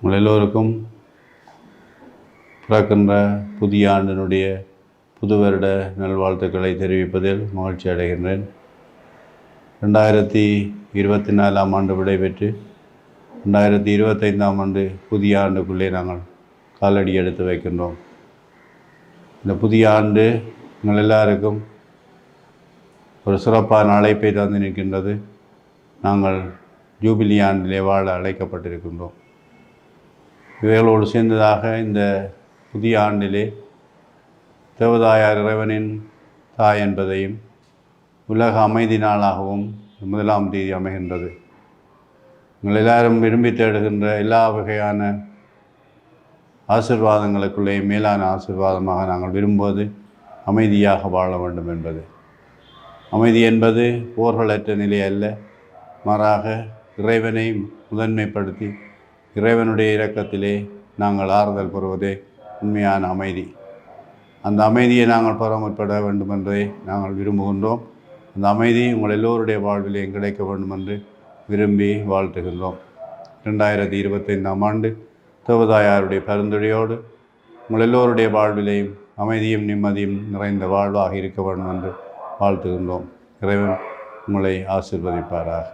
உங்கள் எல்லோருக்கும் பிறக்கின்ற புதிய ஆண்டினுடைய புது வருட நல்வாழ்த்துக்களை தெரிவிப்பதில் மகிழ்ச்சி அடைகின்றேன். ரெண்டாயிரத்தி இருபத்தி நாலாம் ஆண்டு விடைபெற்று ரெண்டாயிரத்தி இருபத்தைந்தாம் ஆண்டு புதிய ஆண்டுக்குள்ளே நாங்கள் காலடி எடுத்து வைக்கின்றோம். இந்த புதிய ஆண்டு எங்கள் எல்லாருக்கும் ஒரு சிறப்பான அழைப்பை தந்து நிற்கின்றது. நாங்கள் ஜூபிலி ஆண்டிலே வாழ அழைக்கப்பட்டிருக்கின்றோம். இவைகளோடு சேர்ந்ததாக இந்த புதிய ஆண்டிலே தேவதாயார் இறைவனின் தாய் என்பதையும் உலக அமைதி நாளாகவும் முதலாம் தேதி அமைகின்றது. உங்கள் எல்லாரும் விரும்பி தேடுகின்ற எல்லா வகையான ஆசிர்வாதங்களுக்குள்ளே மேலான ஆசிர்வாதமாக நாங்கள் விரும்புவது அமைதியாக வாழ வேண்டும் என்பது. அமைதி என்பது போர்களற்ற நிலை அல்ல மாறாக இறைவனை முதன்மைப்படுத்தி இறைவனுடைய இரக்கத்திலே நாங்கள் ஆறுதல் பெறுவதே உண்மையான அமைதி. அந்த அமைதியை நாங்கள் பராமரிப்பட வேண்டும் என்றே நாங்கள் விரும்புகின்றோம். அந்த அமைதி உங்கள் எல்லோருடைய வாழ்விலையும் கிடைக்க வேண்டும் என்று விரும்பி வாழ்த்துகின்றோம். ரெண்டாயிரத்தி இருபத்தைந்தாம் ஆண்டு தேவதாயாருடைய பரிந்துரையோடு உங்கள் எல்லோருடைய வாழ்விலையும் அமைதியும் நிம்மதியும் நிறைந்த வாழ்வாக இருக்க வேண்டும் என்று வாழ்த்துகின்றோம். இறைவன் உங்களை ஆசிர்வதிப்பாராக.